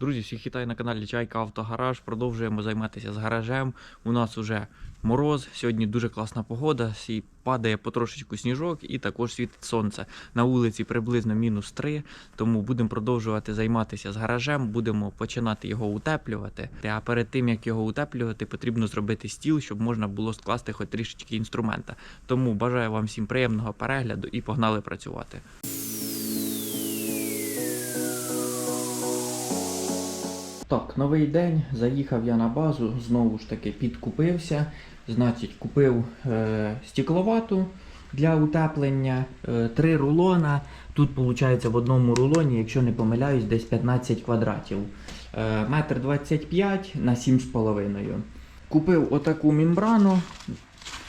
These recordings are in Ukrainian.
Друзі, всіх вітаю на каналі Чайка Автогараж. Продовжуємо займатися з гаражем. У нас уже мороз. Сьогодні дуже класна погода. Падає потрошечку сніжок і також світить сонце. На вулиці приблизно мінус 3, тому будемо продовжувати займатися з гаражем, будемо починати його утеплювати. А перед тим як його утеплювати, потрібно зробити стіл, щоб можна було скласти хоч трішечки інструмента. Тому бажаю вам всім приємного перегляду і погнали працювати. Так, новий день. Заїхав я на базу, знову ж таки підкупився. Значить, купив е, стекловату для утеплення, е, три рулона. Тут виходить в одному рулоні, якщо не помиляюсь, десь 15 квадратів. Е, метр 25 на 7,5. Купив отаку мембрану.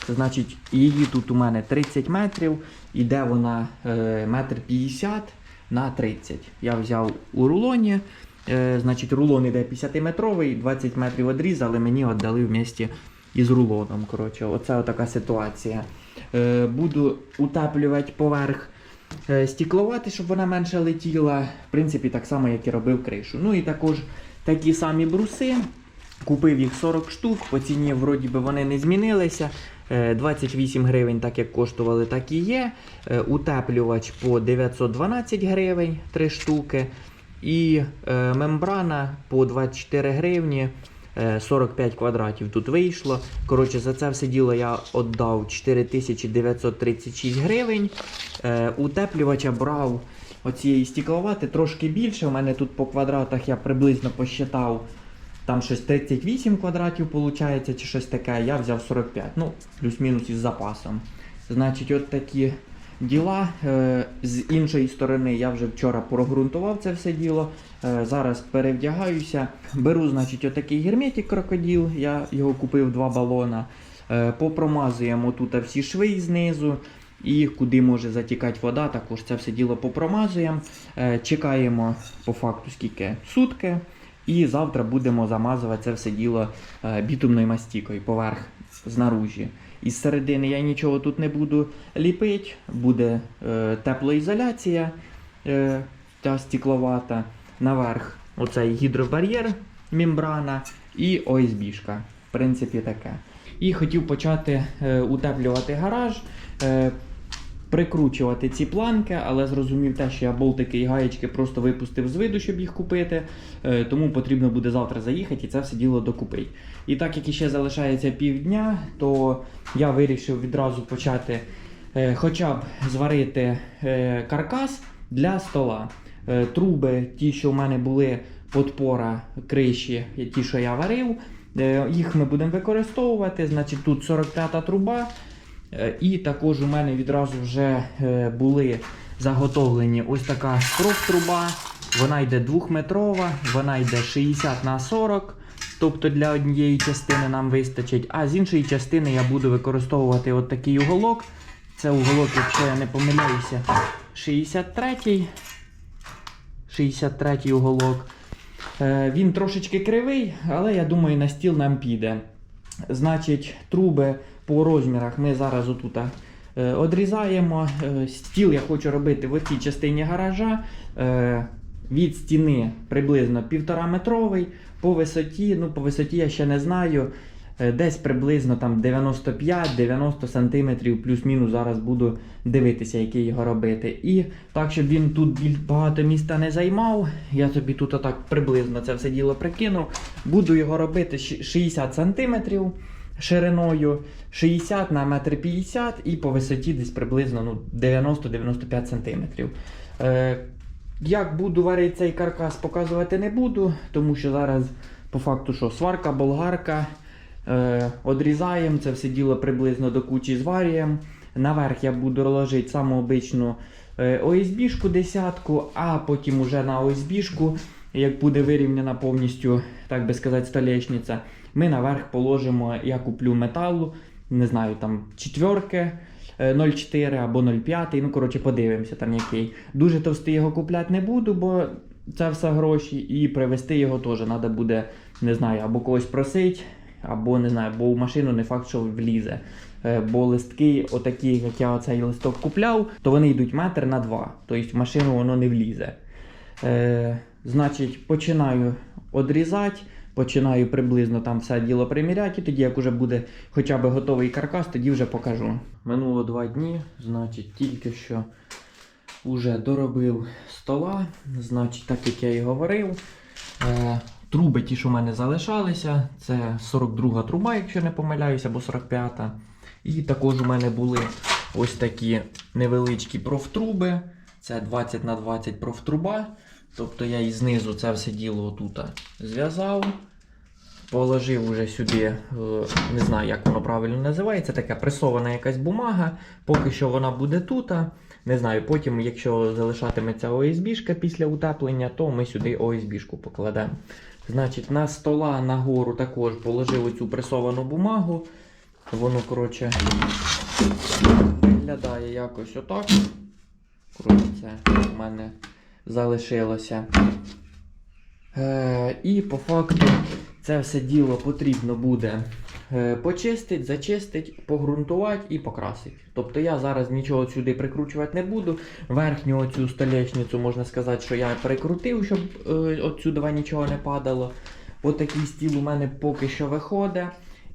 Значить, її тут у мене 30 метрів, іде вона е, метр 50 на 30. Я взяв у рулоні. Е, значить, рулон іде 50-метровий, 20 метрів відрізали, мені віддали в місті із рулоном. Коротше, оце така ситуація. Е, буду утеплювати поверх е, стікловати, щоб вона менше летіла. В принципі, так само, як і робив кришу. Ну і також такі самі бруси. Купив їх 40 штук, по ціні вроді би вони не змінилися. Е, 28 гривень, так як коштували, так і є. Е, Утеплювач по 912 гривень 3 штуки. І е, мембрана по 24 гривні. е, 45 квадратів тут вийшло. Коротше, за це все діло я віддав 4936 гривень. Е, утеплювача брав оцієї стікловати трошки більше. У мене тут по квадратах я приблизно посчитав. Там щось 38 квадратів виходить, чи щось таке. Я взяв 45. Ну, плюс-мінус із запасом. Значить, от такі діла. Е, З іншої сторони, я вже вчора прогрунтував це все діло. Е, Зараз перевдягаюся. Беру, значить, отакий герметик крокодил. Я його купив два балона. Е, Попромазуємо тут всі шви знизу. І куди може затікати вода, також це все діло попромазуємо. Чекаємо по факту скільки сутки. І завтра будемо замазувати це все діло бітумною мастікою поверх знаружі. Із середини я нічого тут не буду ліпити, буде е, теплоізоляція е, та стікловата, Наверх оцей гідробар'єр, мембрана і ОСБшка. В принципі, таке. І хотів почати е, утеплювати гараж. Е, прикручувати ці планки, але зрозумів те, що я болтики і гаєчки просто випустив з виду, щоб їх купити. Е, Тому потрібно буде завтра заїхати і це все діло докупити. І так як іще залишається півдня, то я вирішив відразу почати е, хоча б зварити е, каркас для стола. Труби, ті, що в мене були подпора криші, ті, що я варив, їх ми будемо використовувати. Значить, тут 45-та труба. Е, І також у мене відразу вже е, були заготовлені ось така кроп-труба. Вона йде двохметрова, вона йде 60 на 40. Тобто для однієї частини нам вистачить. А з іншої частини я буду використовувати от такий уголок. Це уголок, якщо я не помиляюся, 63-й. 63-й уголок. Е, Він трошечки кривий, але я думаю, на стіл нам піде. Значить, труби по розмірах ми зараз отут е, одрізаємо. Е, Стіл я хочу робити в цій частині гаража. Е, Від стіни приблизно 1,5 метровий. По висоті, ну по висоті я ще не знаю. Десь приблизно там 95-90 см, плюс-мінус зараз буду дивитися, який його робити. І так, щоб він тут багато міста не займав, я собі тут отак приблизно це все діло прикинув. Буду його робити 60 см шириною, 60 на 1,50 м і по висоті десь приблизно ну, 90-95 см. Е, як буду варити цей каркас, показувати не буду, тому що зараз по факту що сварка, болгарка. Е, одрізаємо це все діло приблизно до кучі зварюємо. Наверх я буду ложити саму обичну е, ОСБшку десятку, а потім уже на ОСБшку, як буде вирівняна повністю, так би сказати, столешниця, ми наверх положимо, я куплю металу, не знаю, там четверки. е, 0,4 або 0,5, ну коротше подивимося там який. Дуже товстий його купляти не буду, бо це все гроші, і привезти його теж треба буде, не знаю, або когось просити, або не знаю, бо в машину не факт, що влізе. Е, Бо листки, отакі, як я оцей листок купляв, то вони йдуть метр на два. Тобто в машину воно не влізе. Е, Значить, починаю одрізати, починаю приблизно там все діло приміряти, і тоді, як уже буде хоча б готовий каркас, тоді вже покажу. Минуло два дні, значить, тільки що вже доробив стола. Значить, так як я і говорив. Е, труби ті, що в мене залишалися, це 42 труба, якщо не помиляюся, або 45. І також у мене були ось такі невеличкі профтруби. Це 20 на 20 профтруба. Тобто я і знизу це все діло отут зв'язав. Положив уже сюди, е, не знаю, як воно правильно називається, така пресована якась бумага. Поки що вона буде тут. Не знаю, потім, якщо залишатиметься ОСБшка після утеплення, то ми сюди ОСБшку покладемо. Значить, на стола нагору також положив цю пресовану бумагу. Воно, коротше, виглядає якось отак. Це в мене залишилося. Е, і по факту це все діло потрібно буде е, почистити, зачистити, погрунтувати і покрасити. Тобто я зараз нічого сюди прикручувати не буду. Верхню оцю столешницю можна сказати, що я прикрутив, щоб е, отсюди нічого не падало. Отакий стіл у мене поки що виходить.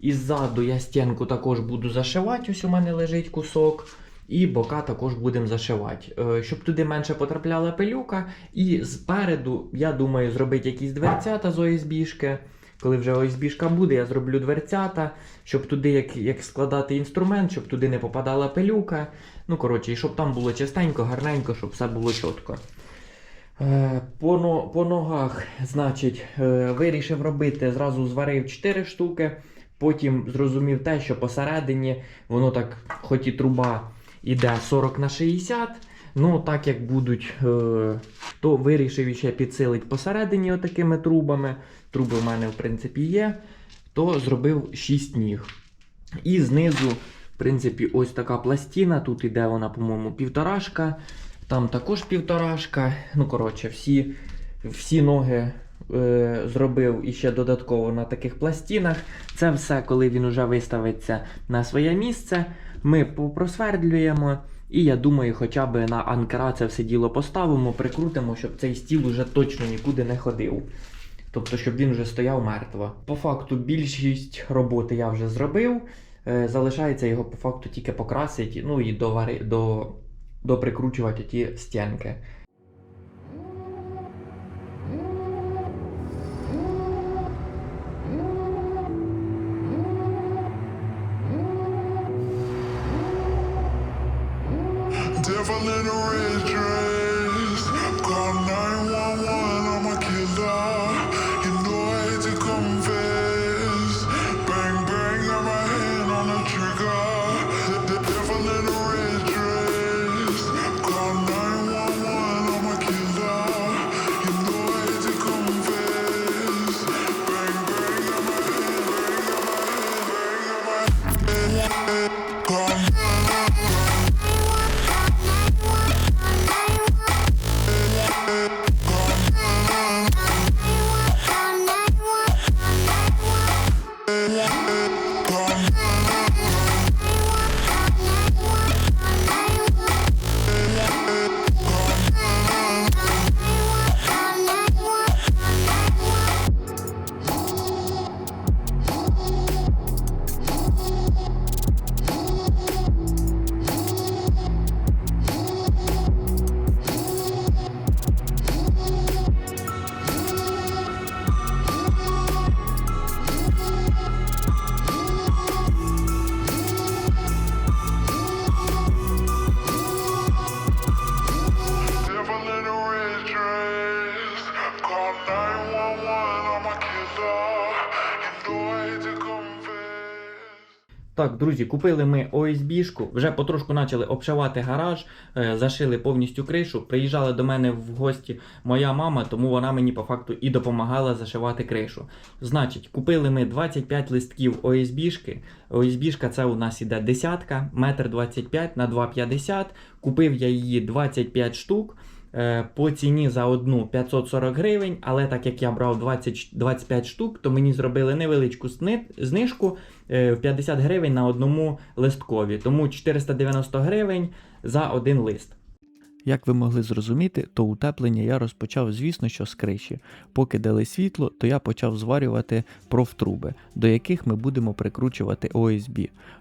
І ззаду я стінку також буду зашивати. Ось у мене лежить кусок. І бока також будемо зашивати, Е, щоб туди менше потрапляла пилюка. І спереду, я думаю, зробити якісь дверцята з ОСБшки. Коли вже ОСБшка буде, я зроблю дверцята, щоб туди як, як складати інструмент, щоб туди не попадала пилюка. Ну, коротше, і щоб там було чистенько, гарненько, щоб все було чітко. Е, По, по ногах, значить, е, вирішив робити, зразу зварив 4 штуки. Потім зрозумів те, що посередині воно так, хоч і труба іде 40 на 60. Ну, так як будуть, е, то вирішив ще підсилити посередині отакими трубами. Труби в мене, в принципі, є. То зробив 6 ніг. І знизу, в принципі, ось така пластина. Тут іде вона, по-моєму, півторашка. Там також півторашка. Ну, коротше, всі, всі ноги е, зробив іще додатково на таких пластинах. Це все, коли він уже виставиться на своє місце. Ми попросвердлюємо. І я думаю, хоча б на анкера це все діло поставимо, прикрутимо, щоб цей стіл уже точно нікуди не ходив. Тобто, щоб він вже стояв мертво. По факту, більшість роботи я вже зробив. Е, залишається його по факту тільки покрасити, ну і довари, до, доприкручувати ті стінки. In a red dress. Call 911, Так, друзі, купили ми ОСБшку, вже потрошку почали обшивати гараж, е, зашили повністю кришу. Приїжджала до мене в гості моя мама, тому вона мені по факту і допомагала зашивати кришу. Значить, купили ми 25 листків ОСБшки. ОСБшка це у нас іде десятка, метр 25 на 2,50. Купив я її 25 штук. Е, По ціні за одну 540 гривень, але так як я брав 20, 25 штук, то мені зробили невеличку знижку е, в 50 гривень на одному листкові. Тому 490 гривень за один лист. Як ви могли зрозуміти, то утеплення я розпочав, звісно, що з криші. Поки дали світло, то я почав зварювати профтруби, до яких ми будемо прикручувати ОСБ.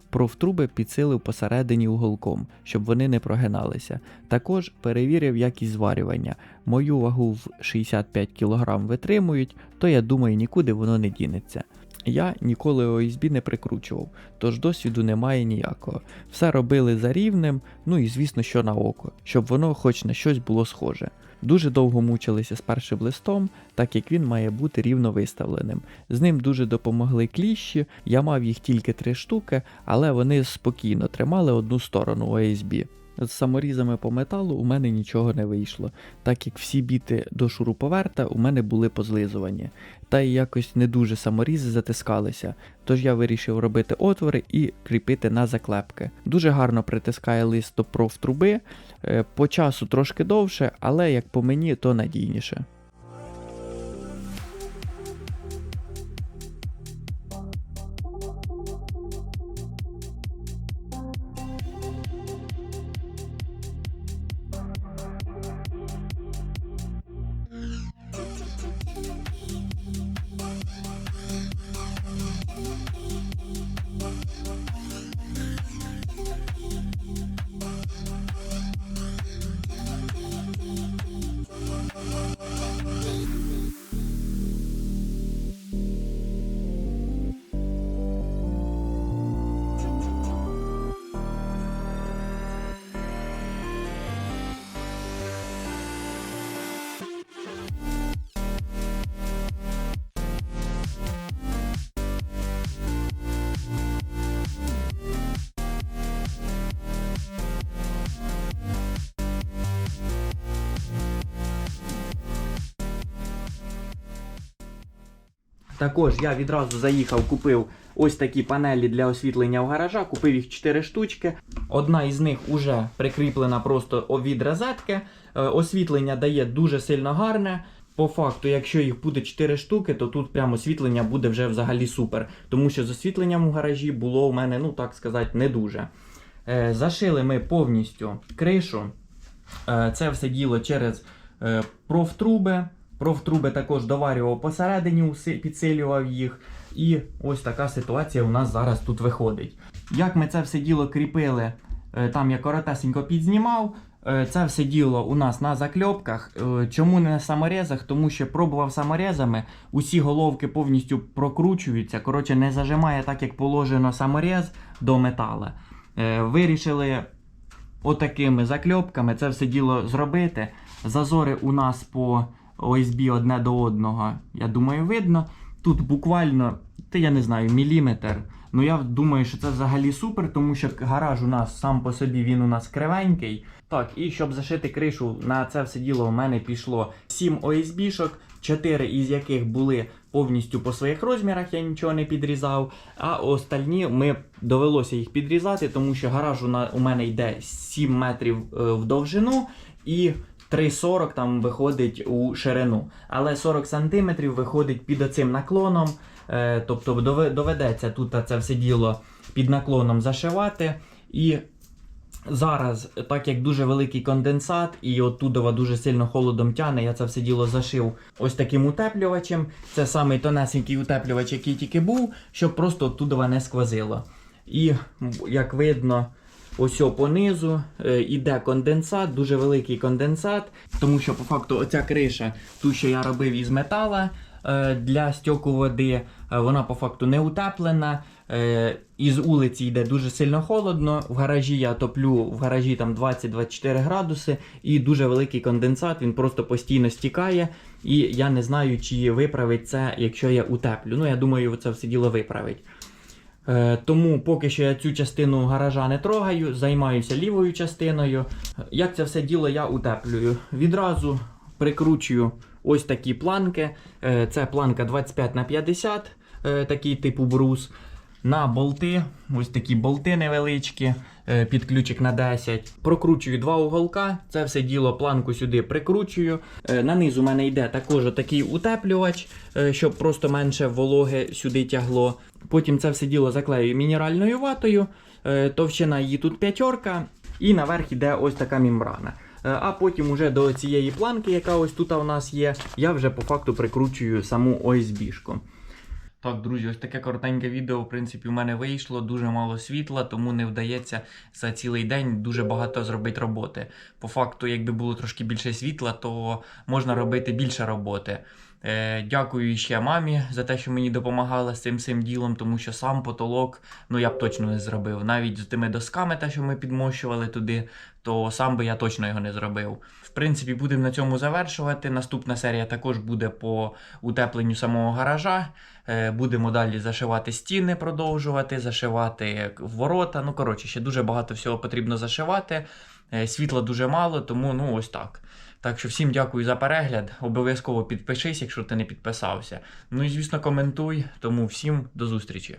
Профтруби підсилив посередині уголком, щоб вони не прогиналися. Також перевірив якість зварювання. Мою вагу в 65 кг витримують, то я думаю, нікуди воно не дінеться. Я ніколи ОСБ не прикручував, тож досвіду немає ніякого. Все робили за рівнем, ну і звісно, що на око, щоб воно хоч на щось було схоже. Дуже довго мучилися з першим листом, так як він має бути рівно виставленим. З ним дуже допомогли кліщі, я мав їх тільки три штуки, але вони спокійно тримали одну сторону ОСБ. З саморізами по металу у мене нічого не вийшло, так як всі біти до шуруповерта у мене були позлизувані, та й якось не дуже саморізи затискалися, тож я вирішив робити отвори і кріпити на заклепки. Дуже гарно притискає лист до профтруби, е, по часу трошки довше, але як по мені, то надійніше. Також я відразу заїхав, купив ось такі панелі для освітлення в гаража, купив їх 4 штучки. Одна із них уже прикріплена просто від розетки. Е, Освітлення дає дуже сильно гарне. По факту, якщо їх буде 4 штуки, то тут прямо освітлення буде вже взагалі супер. Тому що з освітленням у гаражі було у мене, ну так сказати, не дуже. Е, Зашили ми повністю кришу. Е, Це все діло через профтруби. Профтруби також доварював посередині, підсилював їх. І ось така ситуація у нас зараз тут виходить. Як ми це все діло кріпили, е, там я коротесенько підзнімав. Е, Це все діло у нас на закльопках. Е, Чому не на саморезах? Тому що пробував саморезами, усі головки повністю прокручуються. Коротше, не зажимає так, як положено саморез до метала. Вирішили отакими закльопками це все діло зробити. Зазори у нас по ОСБ одне до одного, я думаю, видно. Тут буквально, та я не знаю, міліметр. Ну я думаю, що це взагалі супер, тому що гараж у нас сам по собі він у нас кривенький. Так, і щоб зашити кришу, на це все діло у мене пішло 7 ОСБ-шок, 4 із яких були повністю по своїх розмірах, я нічого не підрізав. А остальні ми довелося їх підрізати, тому що гараж у, мене йде 7 метрів е, в довжину і 3,40 там виходить у ширину. Але 40 см виходить під оцим наклоном. Е, тобто доведеться тут це все діло під наклоном зашивати. І зараз, так як дуже великий конденсат, і оттудова дуже сильно холодом тяне, я це все діло зашив ось таким утеплювачем. Це самий тонесенький утеплювач, який тільки був, щоб просто оттудова не сквозило. І як видно, ось понизу е, іде конденсат, дуже великий конденсат, тому що по факту оця криша, ту, що я робив із метала е, для стьоку води, е, вона по факту не утеплена. Із вулиці йде дуже сильно холодно. В гаражі я топлю в гаражі там 20-24 градуси, і дуже великий конденсат, він просто постійно стікає. І я не знаю, чи виправить це, якщо я утеплю. Ну, я думаю, це все діло виправить. Е, тому поки що я цю частину гаража не трогаю, займаюся лівою частиною. Як це все діло я утеплюю? Відразу прикручую ось такі планки. Е, це планка 25 на 50, е, такий типу брус. На болти, ось такі болти невеличкі, е, під ключик на 10. Прокручую два уголка, це все діло планку сюди прикручую. Е, На низ у мене йде також такий утеплювач, е, щоб просто менше вологи сюди тягло. Потім це все діло заклею мінеральною ватою. Товщина її тут п'ятерка. І наверх іде ось така мембрана. А потім уже до цієї планки, яка ось тут у нас є, я вже по факту прикручую саму ОСБ-шку. Так, друзі, ось таке коротеньке відео, в принципі, у мене вийшло. Дуже мало світла, тому не вдається за цілий день дуже багато зробити роботи. По факту, якби було трошки більше світла, то можна робити більше роботи. Е, дякую ще мамі за те, що мені допомагала з цим всім ділом, тому що сам потолок ну я б точно не зробив. Навіть з тими досками, те, що ми підмощували туди, то сам би я точно його не зробив. В принципі, будемо на цьому завершувати. Наступна серія також буде по утепленню самого гаража. Е, Будемо далі зашивати стіни, продовжувати, зашивати ворота. Ну, коротше, ще дуже багато всього потрібно зашивати. Е, Світла дуже мало, тому ну ось так. Так що всім дякую за перегляд. Обов'язково підпишись, якщо ти не підписався. Ну і звісно, коментуй. Тому всім до зустрічі.